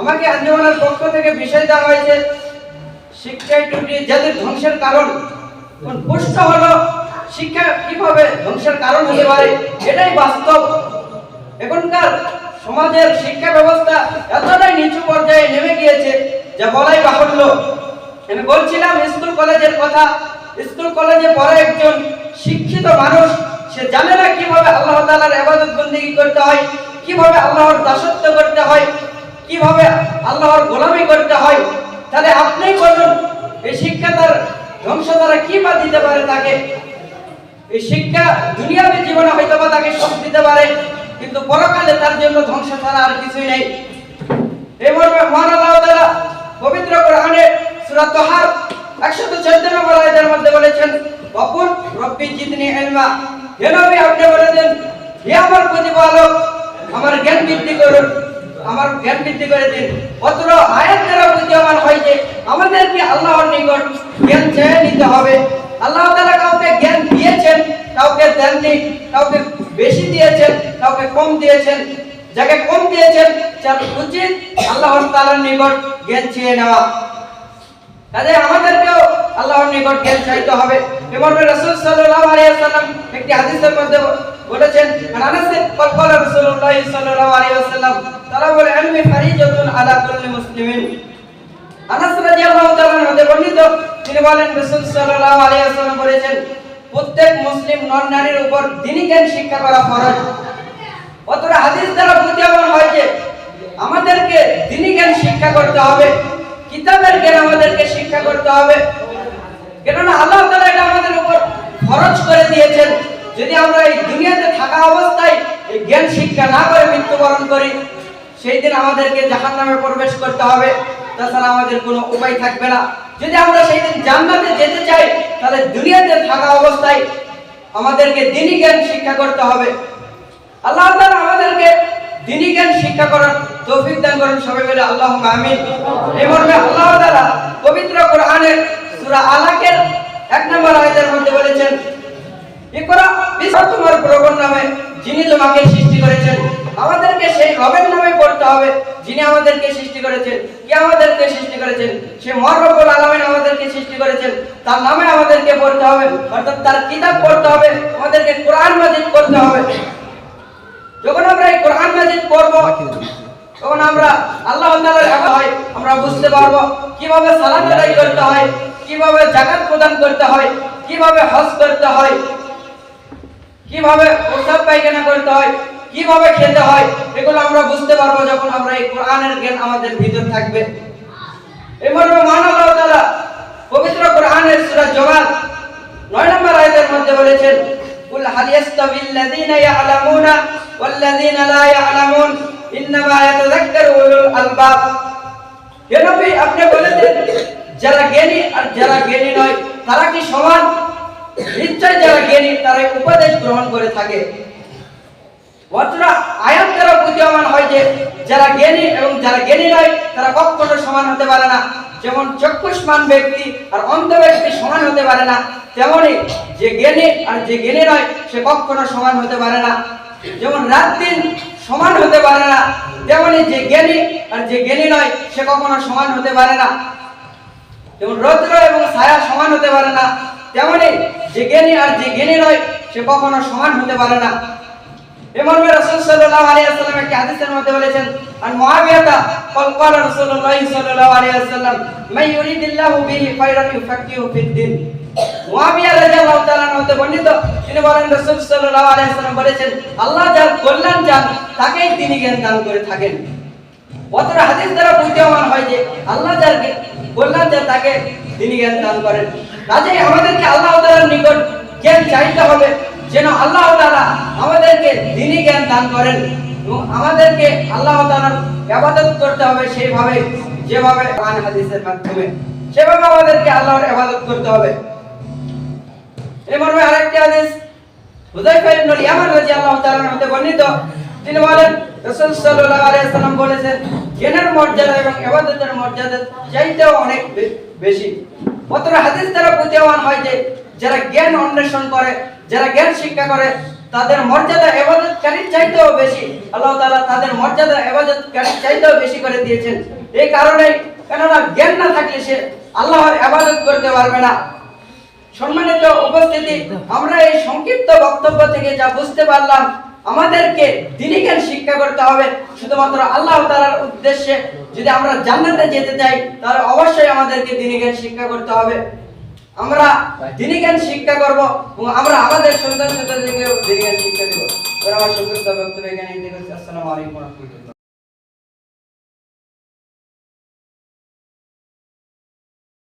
আমাকে আঞ্জমানের পক্ষ থেকে বিষয় দেওয়া হয়েছে শিক্ষায় ত্রুটি যাদের ধ্বংসের কারণ। প্রশ্ন হলো, শিক্ষা কীভাবে ধ্বংসের কারণ হতে পারে? এটাই বাস্তব। এখনকার সমাজের শিক্ষা ব্যবস্থা এতটাই নিচু পর্যায়ে নেমে গিয়েছে যা বলাই বাহুল্য। আমি বলছিলাম, স্কুল কলেজের কথা। স্কুল কলেজে পড়া একজন শিক্ষিত মানুষ, সে জানে না কীভাবে আল্লাহ তালার ইবাদত বন্দেগী করতে হয়, কীভাবে আল্লাহর দাসত্ব করতে হয় কীভাবে আল্লাহর গোলামি করতে হয়, তাহলে আপনিই বলুন, এই শিক্ষা তার ধ্বংস দ্বারা কি বা দিতে পারে তাকে? এই শিক্ষা দুনিয়াবী জীবনে হয়তো বা তাকে সুখ দিতে পারে, কিন্তু পরকালে তার জন্য ধ্বংস ছাড়া আর কিছুই নেই। এই মহান আল্লাহ তাআলা পবিত্র কোরআনে সূরা তাহার 114 নম্বর আয়াতের মধ্যে বলেছেন, অকুল রব্বি জিদনি ইলমা। হে নবী, আপনি বলে দেন, হে আমার প্রতিপালক, আমার জ্ঞান বৃদ্ধি করুন। আমার জ্ঞান বৃদ্ধি করে দিন। অত্র আয়াত দ্বারা বুদ্ধিমান হয় যে, আমাদেরকে আল্লাহর নিকট জ্ঞান চেয়ে নিতে হবে। আল্লাহ তাআলা কাউকে জ্ঞান দিয়েছেন, কাউকে দেননি, কাউকে বেশি দিয়েছেন, কাউকে কম দিয়েছেন, যাকে কম দিয়েছেন তার উচিত আল্লাহর তাআলার নিকট জ্ঞান চেয়ে নেওয়া। কাজে আমাদেরকেও আল্লাহর নিকট জ্ঞান চাইতে হবে। এবং রাসূল সাল্লাল্লাহু আলাইহি ওয়াসাল্লাম একটি হাদিসের মধ্যে বলেছেন, আনাস কল রাসূলুল্লাহ সাল্লাল্লাহু আলাইহি ওয়াসাল্লাম তালাবুল ইলমি ফারিজাতুন আলা কুল্লি মুসলিমিন। আনাস রাদিয়াল্লাহু তাআলা হতে বর্ণিত, তিনি বলেন, রাসূল সাল্লাল্লাহু আলাইহি ওয়াসাল্লাম বলেছেন, প্রত্যেক মুসলিম নর নারীর উপর দ্বীনি জ্ঞান শিক্ষা করা ফরজ। অতটা হাদিস দ্বারা বুদ্ধিমান হয় যে, আমাদেরকে দ্বীনি জ্ঞান শিক্ষা করতে হবে, কিতাবের জ্ঞান আমাদেরকে শিক্ষা করতে হবে। কেননা আল্লাহ তাআলা এটা আমাদের উপর খরচ করে দিয়েছেন। যদি আমরা এই দুনিয়াতে থাকা অবস্থায় এই জ্ঞান শিক্ষা না করে মৃত্যুবরণ করি সেই দিন আমাদেরকে জাহান্নামে প্রবেশ করতে হবে। তাছাড়া আমাদের কোনো উপায় থাকবে না। যদি আমরা সেই দিন জান্নাতে যেতে চাই, তাহলে দুনিয়াতে থাকা অবস্থায় আমাদেরকে দিনী জ্ঞান শিক্ষা করতে হবে। আল্লাহ তাআলা আমাদেরকে দিনী জ্ঞান শিক্ষা করার তৌফিক দান করেন সবাই বলে আল্লাহুম্মা আমিন। এই মর্মে আল্লাহ তাআলা পবিত্র কোরআনের সূরা আলাকের এক নম্বর আয়াতের মধ্যে বলেছেন তোমার প্রভুর নামে যিনি তোমাকে সৃষ্টি করেছেন। আমাদেরকে সেই রবের নামে পড়তে হবে, যিনি আমাদেরকে সৃষ্টি করেছেন, কে আমাদেরকে সৃষ্টি করেছেন? সে মর রব্বুল আলামিন আমাদেরকে সৃষ্টি করেছেন। তার নামে আমাদেরকে পড়তে হবে, অর্থাৎ তার কিতাব পড়তে হবে, আমাদেরকে কোরআন মাজিদ পড়তে হবে। যখন আমরা এই কোরআন মাজিদ পড়ব, তখন আমরা আল্লাহ তাআলার হয়, আমরা বুঝতে পারব কীভাবে সালাত আদায় করতে হয়, কীভাবে যাকাত প্রদান করতে হয়, কীভাবে হজ করতে হয়, কীভাবে প্রস্রাব পায়খানা করতে হয় কীভাবে খেতে হয়, এগুলো আমরা বুঝতে পারব যখন আমরা এই কোরআনের জ্ঞান আমাদের ভিতর থাকবে। পবিত্র কোরআনের সূরা জুমার 9 নম্বর মধ্যে বলেছেন, কুল লাযিনা ইয়ালামুনা ওয়াল লাযিনা লা ইয়ালামুন, ইন্নামা ইয়াতাযাক্কারু উলুল আলবাব। হে নবী, আপনি বলে দেন যারা জ্ঞানী আর যারা জ্ঞানী নয়, তারা কি সমান? নিশ্চয় যারা জ্ঞানী তারা উপদেশ গ্রহণ করে থাকে। অতটা আয়াত দ্বারা বুদ্ধিমান হয় যে, যারা জ্ঞানী এবং যারা জ্ঞানী নয়, তারা কখনো সমান হতে পারে না। যেমন চক্ষুষ্মান ব্যক্তি আর অন্ধ ব্যক্তি সমান হতে পারে না। তেমনি যে জ্ঞানী আর যে জ্ঞানী নয়, সে কখনো সমান হতে পারে না। যেমন রাত দিন সমান হতে পারে না, তেমনি যে জ্ঞানী আর যে জ্ঞানী নয়, সে কখনো সমান হতে পারে না। যেমন রৌদ্র এবং ছায়া সমান হতে পারে না, তেমনি যে জ্ঞানী আর যে জ্ঞানী নয়, সে কখনো সমান হতে পারে না। এমর্মে রাসূল সাল্লাল্লাহু আলাইহি ওয়াসাল্লাম একটি হাদিসের মধ্যে বলেছেন আর মুআবিয়াতা ক্বাল ক্বালা রাসূলুল্লাহ সাল্লাল্লাহু আলাইহি ওয়াসাল্লাম বিহি ফিদ দ্বীন মুআবিয়া রাদিয়াল্লাহু তাআলা বর্ণিত, তিনি বলেন, রাসূল সাল্লাল্লাহু আলাইহি ওয়াসাল্লাম বলেছেন, আল্লাহ যার কল্যাণ চান, তাকেই তিনি জ্ঞান দান করে থাকেন। অতটা হাদিস দ্বারা বুঝতেমান হয় যে, আল্লাহ যার কল্যাণ চান, তাকে তিনি জ্ঞান দান করেন। কাজেই আমাদেরকে আল্লাহ তাআলার নিকট জ্ঞান চাইতে হবে। যেন আল্লাহ তাআলা আমাদেরকে দিনী জ্ঞান দান করেন এবং আমাদেরকে আল্লাহ তাআলার ইবাদত করতে হবে সেইভাবে, যেভাবে কোরআন হাদিসের মাধ্যমে, সেভাবে আমাদেরকে আল্লাহর ইবাদত করতে হবে। এই মর্মে আরেকটি হাদিস ইয়ামান রাদিয়াল্লাহু বর্ণিত। তিনি বলেন, রাসূল সাল্লাল্লাহু আলাইহি সাল্লাম বলেছেন, জ্ঞানের মর্যাদা এবং ইবাদতের মর্যাদা অনেক বেশি। অতটা হাদিস দ্বারা বুদ্ধিমান হয় যে যারা জ্ঞান অন্বেষণ করে, যারা জ্ঞান শিক্ষা করে, তাদের মর্যাদা এবাদতকারীর চাইতেও বেশি। আল্লাহ তাআলা তাদের মর্যাদা এবাদতকারীর চাইতেও বেশি করে দিয়েছেন। এই কারণে কেননা জ্ঞান না থাকলে সে আল্লাহর ইবাদত করতে পারবে না। সম্মানিত উপস্থিতি, আমরা এই সংক্ষিপ্ত বক্তব্য থেকে যা বুঝতে পারলাম, আমাদেরকে দিনী জ্ঞান শিক্ষা করতে হবে। শুধুমাত্র আল্লাহ তাআলার উদ্দেশ্যে যদি আমরা জান্নাতে যেতে চাই, তাহলে অবশ্যই আমাদেরকে দিনী জ্ঞান শিক্ষা করতে হবে। আমরা দিনী জ্ঞান শিক্ষা করব, এবং আমরা আমাদের সন্তান সন্তানদেরকে দিনী জ্ঞান শিক্ষা দেব? আমার সংক্ষিপ্ত বক্তব্য এখানে আসসালামু আলাইকুম রাহমাতুল্লাহ।